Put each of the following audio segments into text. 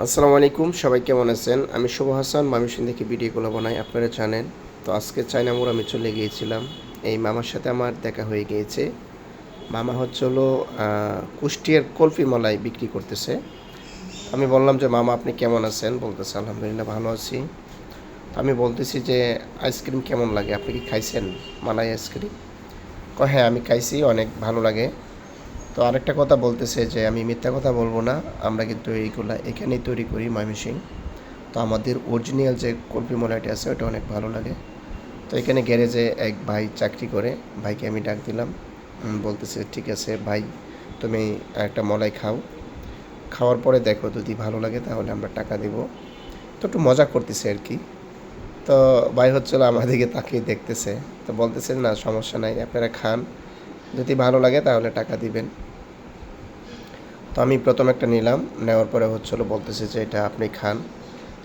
আসসালামু আলাইকুম, সবাই কেমন আছেন? আমি শুভ হাসান মামিসিন থেকে ভিডিওগুলো বানাই, আপনারা জানেন। তো আজকে চায়না মোড় আমি চলে গিয়েছিলাম। এই মামার সাথে আমার দেখা হয়ে গিয়েছে। মামা হচ্ছে হলো কুষ্টিয়ার কলফি মালাই বিক্রি করতেছে। আমি বললাম যে, মামা, আপনি কেমন আছেন? বলতেছে, আলহামদুলিল্লাহ, ভালো আছি। আমি বলতেছি যে, আইসক্রিম কেমন লাগে? আপনি কি খাইছেন মালাই আইসক্রিম? কয় হ্যাঁ আমি খাইছি, অনেক ভালো লাগে। তো আরেকটা কথা বলতেছে যে আমি মিথ্যা কথা বলব না, আমরা কিন্তু এইগুলা এখানেই তৈরি করি ময়মনসিং তো আমাদের অরিজিনাল যে কল্পি মলাইটি আছে, ওটা অনেক ভালো লাগে। তো এখানে গ্যারেজে এক ভাই চাকরি করে, ভাইকে আমি ডাক দিলাম। বলতেছে, ঠিক আছে ভাই, তুমি একটা মলাই খাও। খাওয়ার পরে দেখো যদি ভালো লাগে তাহলে আমরা টাকা দেব। তো একটু মজা করতেছে আর কি। তো ভাই হচ্ছিল আমাদেরকে তাকিয়ে দেখতেছে। তো বলতেছে, না, সমস্যা নাই, আপনারা খান। যদি ভালো লাগে তাহলে টাকা দিবেন। তো আমি প্রথম একটা নিলাম, নেওয়ার পরে হচ্ছিল বলতেছে যে এটা আপনি খান।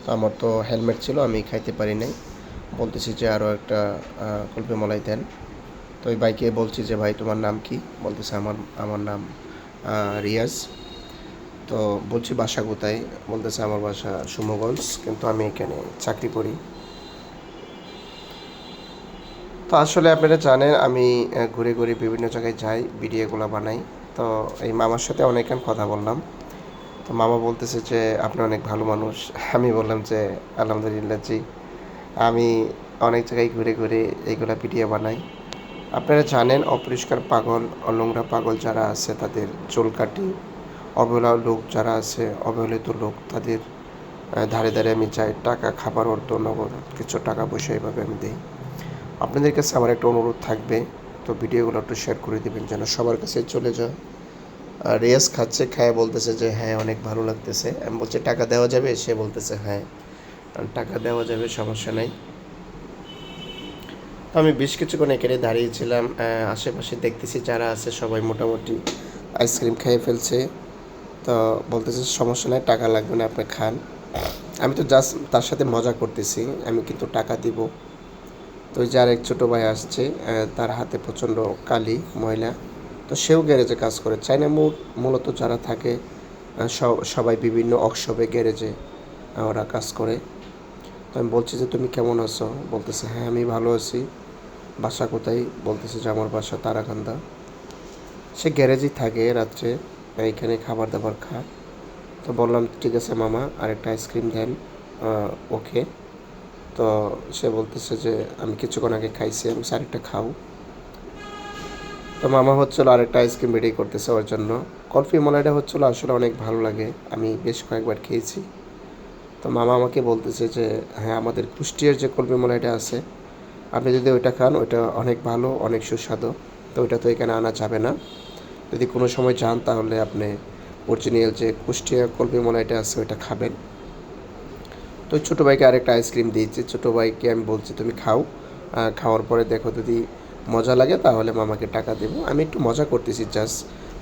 তো আমার তো হেলমেট ছিল, আমি খাইতে পারি নাই। বলতেছি যে আরও একটা কুলফি মলাই দেন। তো ওই বাইকে বলছি যে, ভাই, তোমার নাম কি? বলতেছে, আমার আমার নাম রিয়াজ। তো বলছি, বাসা কোথায়? বলতেছে, আমার বাসা সুমগঞ্জ, কিন্তু আমি এখানে চাকরি করি। তো আসলে আপনারা জানেন, আমি ঘুরে ঘুরে বিভিন্ন জায়গায় যাই ভিডিওগুলো বানাই। তো এই মামার সাথে অনেকক্ষণ কথা বললাম। তো মামা বলতেছে যে, আপনি অনেক ভালো মানুষ। আমি বললাম যে, আলহামদুলিল্লাহ, জি। আমি অনেক জায়গায় ঘুরে ঘুরে এইগুলা ভিডিও বানাই। আপনারা জানেন, অপরিষ্কার পাগল নোংরা পাগল যারা আছে, তাদের চুল কাটি। অবহেলা লোক যারা আছে, অবহেলিত লোক, তাদের ধারে ধারে আমি যাই। টাকা, খাবার, অর্থ, নগদ, কিছু টাকা পয়সা এইভাবে আমি দিই। আপনাদের কাছে আমার একটা অনুরোধ থাকবে, তো ভিডিওগুলো একটু শেয়ার করে দিবেন যেন সবার কাছে চলে যায়। আর রেয়াজ খাচ্ছে, খায় বলতেছে যে হ্যাঁ অনেক ভালো লাগতেছে। আমি বলছি, টাকা দেওয়া যাবে? সে বলতেছে হ্যাঁ। টাকা দেওয়া যাবে, সমস্যা নাই। আমি বেশ কিছুক্ষণ এখানে দাঁড়িয়েছিলাম আশেপাশে দেখতেছি যারা আছে, সবাই মোটামুটি আইসক্রিম খেয়ে ফেলছে। তো বলতেছে, সমস্যা নাই, টাকা লাগবে না, আপনি খান। আমি তো জাস্ট তার সাথে মজা করতেছি, আমি কিন্তু টাকা দিব। তো ওই আরেক ছোটো ভাই আসছে তার হাতে প্রচণ্ড কালি, ময়লা। তো সেও গ্যারেজে কাজ করে। চায়না মূলত যারা থাকে সব- সবাই বিভিন্ন অক্সবে গ্যারেজে ওরা কাজ করে। তো আমি বলছি যে, তুমি কেমন আছো? বলতেছে হ্যাঁ আমি ভালো আছি। বাসা কোথায়? বলতেছে যে, আমার বাসা তারাকান্দা। সে গ্যারেজেই থাকে রাত্রে এইখানে খাবার দাবার খায় তো বললাম, ঠিক আছে মামা, আরেকটা আইসক্রিম দেন ওকে। তো সে বলতেছে যে, আমি কিছুক্ষণ আগে খাইছি, আমি আরেকটা খাও। তো মামা হচ্ছিল আরেকটা আইসক্রিম রেডি করতেছে ওর জন্য। কলফি মলাইটা হচ্ছিল আসলে অনেক ভালো লাগে, আমি বেশ কয়েকবার খেয়েছি। তো মামা আমাকে বলতেছে যে হ্যাঁ আমাদের কুষ্টিয়ার যে কলফি মলাইটা আছে, আপনি যদি ওইটা খান, ওইটা অনেক ভালো, অনেক সুস্বাদু। তো ওইটা তো এখানে আনা যাবে না। যদি কোনো সময় যান তাহলে আপনি অরিজিনাল যে কুষ্টিয়া কলফি মলাইটা আছে, ওইটা খাবেন। তো ছোটো ভাইকে আরেকটা আইসক্রিম দিয়েছি। ছোটো ভাইকে আমি বলছি, তুমি খাও। খাওয়ার পরে দেখো যদি মজা লাগে তাহলে মামাকে টাকা দেবো। আমি একটু মজা করতেছি জাস্ট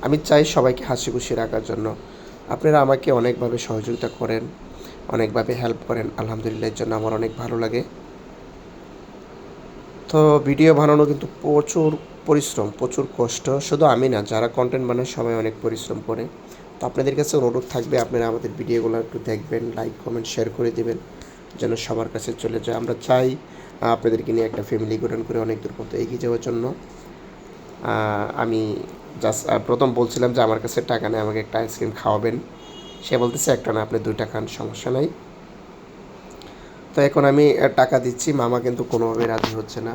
আমি চাই সবাইকে হাসি খুশি রাখার জন্য। আপনারা আমাকে অনেকভাবে সহযোগিতা করেন, অনেকভাবে হেল্প করেন। আলহামদুলিল্লাহ, এর জন্য আমার অনেক ভালো লাগে। তো ভিডিও বানানো কিন্তু প্রচুর পরিশ্রম, প্রচুর কষ্ট। শুধু আমি না, যারা কন্টেন্ট বানায় সবাই অনেক পরিশ্রম করে। আপনাদের কাছে অনুরোধ থাকবে, আপনারা আমাদের ভিডিওগুলো একটু দেখবেন লাইক কমেন্ট শেয়ার করে দেবেন, যেন সবার কাছে চলে যায়। আমরা চাই আপনাদেরকে নিয়ে একটা ফ্যামিলি গঠন করে অনেক দূর পর্যন্ত এগিয়ে যাওয়ার জন্য। আমি জাস্ট প্রথম বলছিলাম যে আমার কাছে টাকা নেই, আমাকে একটা আইসক্রিম খাওয়াবেন। সে বলতেছে, একটা না, আপনি দুইটা খান সমস্যা নাই। তো এখন আমি টাকা দিচ্ছি, মামা কিন্তু কোনোভাবে রাজি হচ্ছে না।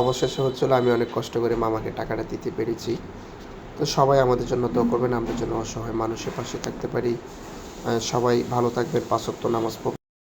অবশেষে হচ্ছিল, আমি অনেক কষ্ট করে মামাকে টাকাটা দিতে পেরেছি। তো সবাই আমাদের জন্য দোয়া করবেন, আমাদের জন্য অসহায় মানুষের পাশে থাকতে পারি। সবাই ভালো থাকবেন পাঁচত্ব নামাজ পড়বেন।